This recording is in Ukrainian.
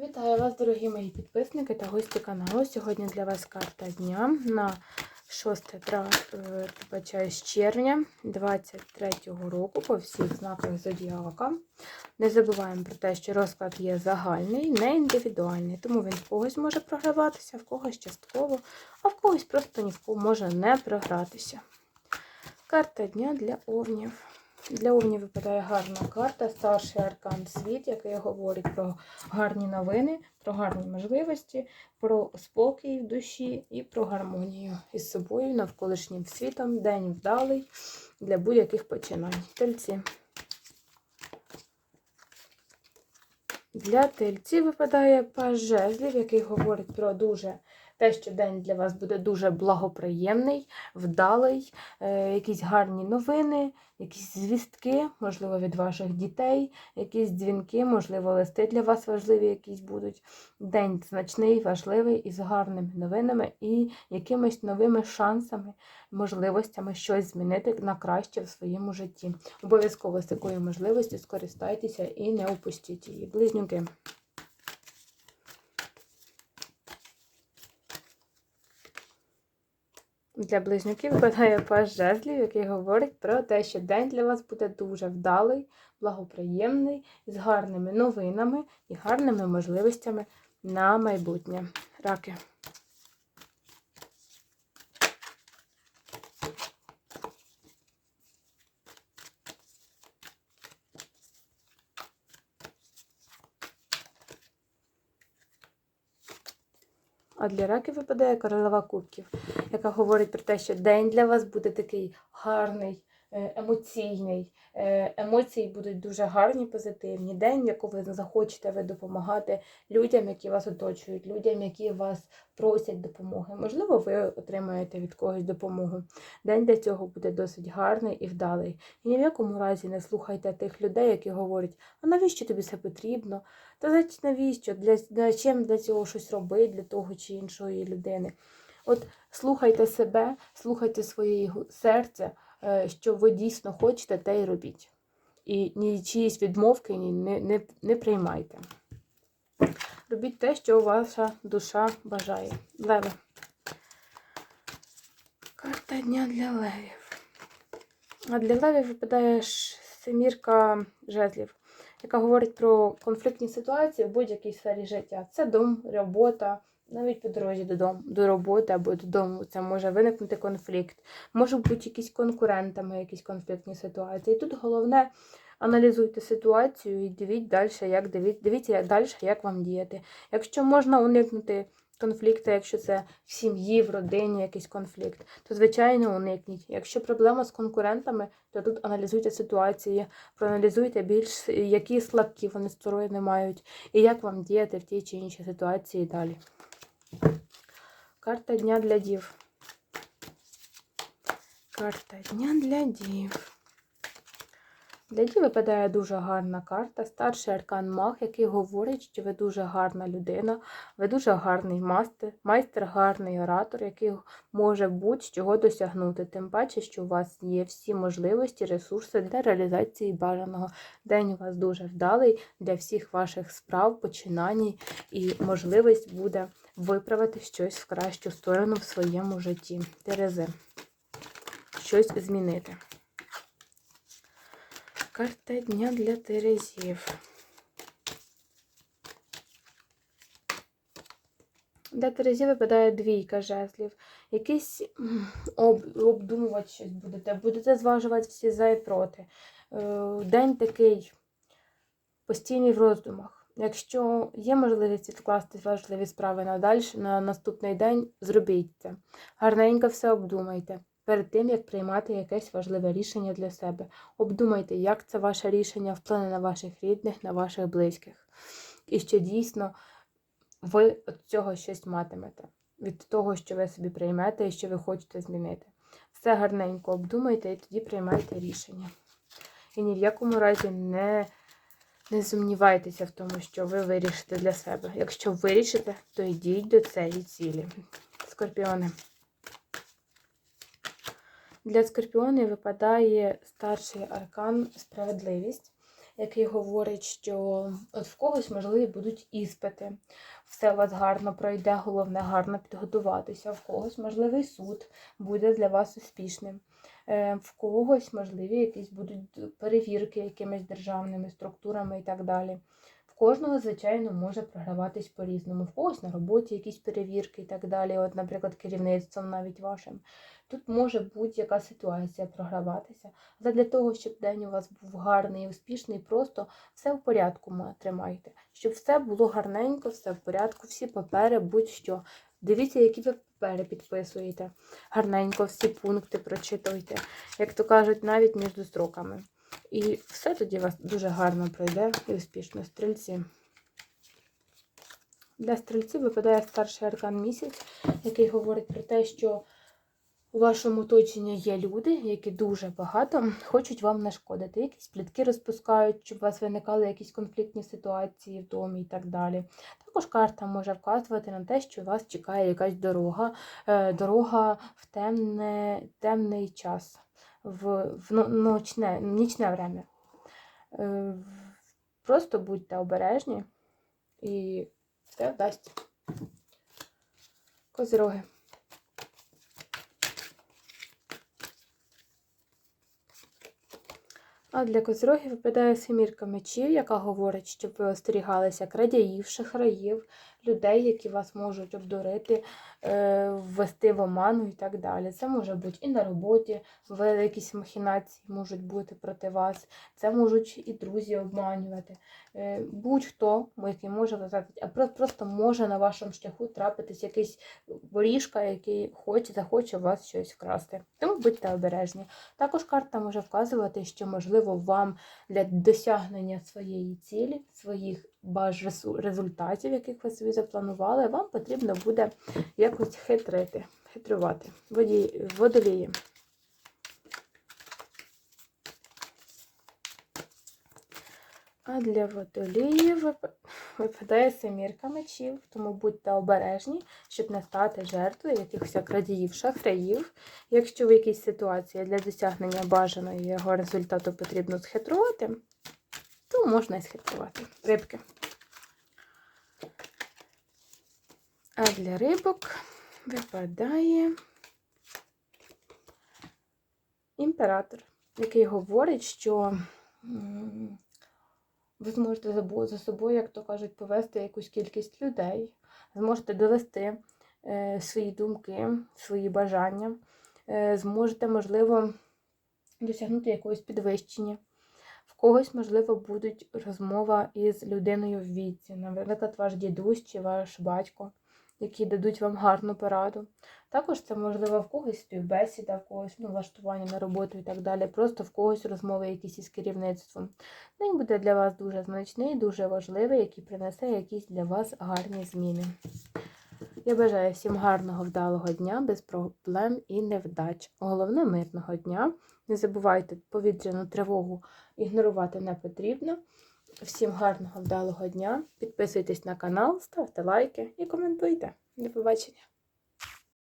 Вітаю вас, дорогі мої підписники та гості каналу. Сьогодні для вас карта дня на 6 тра- е, з червня 23-го року по всіх знаках зодіака. Не забуваємо про те, що розклад є загальний, не індивідуальний, тому він в когось може програватися, в когось частково, а в когось просто ні в кого може не програтися. Карта дня для овнів. Для Овні випадає гарна карта, старший аркан світ, який говорить про гарні новини, про гарні можливості, про спокій в душі і про гармонію із собою, навколишнім світом, день вдалий для будь-яких починань. Тельці. Для тельців випадає паж жезлів, який говорить про дуже те, що день для вас буде дуже благоприємний, вдалий, е, якісь гарні новини, якісь звістки, можливо, від ваших дітей, якісь дзвінки, можливо, листи для вас важливі якісь будуть. День значний, важливий із гарними новинами і якимись новими шансами, можливостями щось змінити на краще в своєму житті. Обов'язково з такою можливістю скористайтеся і не упустіть її. Близнюки. Для близнюків випадає паж жезлів, який говорить про те, що день для вас буде дуже вдалий, благоприємний, з гарними новинами і гарними можливостями на майбутнє. Раки. А для раків випадає королева кубків, яка говорить про те, що день для вас буде такий гарний, емоційний. Е, Емоції будуть дуже гарні, позитивні. День, в якому ви захочете ви допомагати людям, які вас оточують, людям, які вас просять допомоги. Можливо, ви отримаєте від когось допомогу. День для цього буде досить гарний і вдалий. І ні в якому разі не слухайте тих людей, які говорять, а навіщо тобі це потрібно? Та навіщо? Для, для чим для цього щось робити, для того чи іншої людини? От слухайте себе, слухайте своє серця, е, що ви дійсно хочете, те й робіть. І ні чиїсь відмовки ні, не, не, не приймайте. Робіть те, що ваша душа бажає. Леви. Карта дня для левів. А для левів випадає семірка жезлів, яка говорить про конфліктні ситуації в будь-якій сфері життя. Це дом, робота, навіть по дорозі додому, до роботи або додому. Це може виникнути конфлікт. Можуть бути якісь конкурентами, якісь конфліктні ситуації. Тут головне аналізуйте ситуацію і дивіть далі, як дивіться, дивіться далі, як вам діяти. Якщо можна уникнути конфлікту, якщо це в сім'ї, в родині якийсь конфлікт, то звичайно уникніть. Якщо проблема з конкурентами, то тут аналізуйте ситуації, проаналізуйте більш, які слабкі вони сторони мають, і як вам діяти в тій чи іншій ситуації далі. Карта дня для дів. Карта дня для дів. Для дів випадає дуже гарна карта. Старший аркан Маг, який говорить, що ви дуже гарна людина, ви дуже гарний мастер, майстер, гарний оратор, який може будь-чого досягнути. Тим паче, що у вас є всі можливості, ресурси для реалізації бажаного. День у вас дуже вдалий для всіх ваших справ, починань і можливість буде виправити щось в кращу сторону в своєму житті. Терези. Щось змінити. Карта дня для Терезів. Для Терезів випадає двійка жезлів. Якийсь об, обдумувати щось будете, будете зважувати всі за і проти. Е, День такий постійний в роздумах. Якщо є можливість відкласти важливі справи на далі, на наступний день, зробіть це. Гарненько все обдумайте перед тим, як приймати якесь важливе рішення для себе. Обдумайте, як це ваше рішення вплине на ваших рідних, на ваших близьких. І що дійсно ви від цього щось матимете, від того, що ви собі приймете і що ви хочете змінити. Все гарненько обдумайте і тоді приймайте рішення. І ні в якому разі не, не сумнівайтеся в тому, що ви вирішите для себе. Якщо вирішите, то йдіть до цієї цілі. Скорпіони. Для скорпіонів випадає старший аркан справедливість, який говорить, що от в когось, можливі, будуть іспити. Все у вас гарно пройде, головне гарно підготуватися. В когось можливий суд буде для вас успішним. Е, В когось, можливі, якісь будуть перевірки якимись державними структурами і так далі. В кожного, звичайно, може програватись по-різному. В когось на роботі якісь перевірки і так далі. От, наприклад, керівництвом навіть вашим. Тут може будь-яка ситуація програватися. Задля того, щоб день у вас був гарний і успішний, просто все в порядку тримайте. Щоб все було гарненько, все в порядку, всі папери, будь-що. Дивіться, які ви папери підписуєте. Гарненько всі пункти прочитуйте. Як то кажуть, навіть між строками. І все тоді у вас дуже гарно пройде і успішно. Стрільці. Для стрільців випадає старший аркан місяць, який говорить про те, що у вашому оточенні є люди, які дуже багато хочуть вам нашкодити. Якісь плітки розпускають, щоб у вас виникали якісь конфліктні ситуації в домі і так далі. Також карта може вказувати на те, що вас чекає якась дорога, е, дорога в темне, темний час, в, в ночне, нічне время. Е, Просто будьте обережні і все вдасться. Козироги. А для козирогів випадає семірка мечів, яка говорить, щоб ви остерігалися крадяїв, шахраїв, людей, які вас можуть обдурити, е, ввести в оману і так далі. Це може бути і на роботі, якісь махінації можуть бути проти вас. Це можуть і друзі обманювати. Е, Будь-хто, який може вважати, а просто може на вашому шляху трапитись якийсь воріжка, який хоче, захоче у вас щось вкрасти. Тому будьте обережні. Також карта може вказувати, що, можливо, вам для досягнення своєї цілі, своїх результатів, яких ви собі запланували, вам потрібно буде якось хитрити, хитрувати. Водолії. А для водоліїв випадає семірка мечів, тому будьте обережні, щоб не стати жертвою якихось крадіїв, шахраїв. Якщо в якійсь ситуації для досягнення бажаного його результату потрібно схитрувати, то можна і схитрувати. Рибки. А для рибок. Випадає імператор, який говорить, що ви зможете за собою, як то кажуть, повести якусь кількість людей, зможете довести е, свої думки, свої бажання, е, зможете, можливо, досягнути якогось підвищення. В когось, можливо, будуть розмова із людиною в віці, наприклад, ваш дідусь чи ваш батько, які дадуть вам гарну пораду. Також це, можливо, в когось співбесіда, в когось ну, влаштування на роботу і так далі. Просто в когось розмови якісь із керівництвом. День буде для вас дуже значний, дуже важливий, який принесе якісь для вас гарні зміни. Я бажаю всім гарного, вдалого дня, без проблем і невдач. Головне мирного дня. Не забувайте повітряну тривогу ігнорувати не потрібно. Всім гарного, вдалого дня. Підписуйтесь на канал, ставте лайки і коментуйте. До побачення!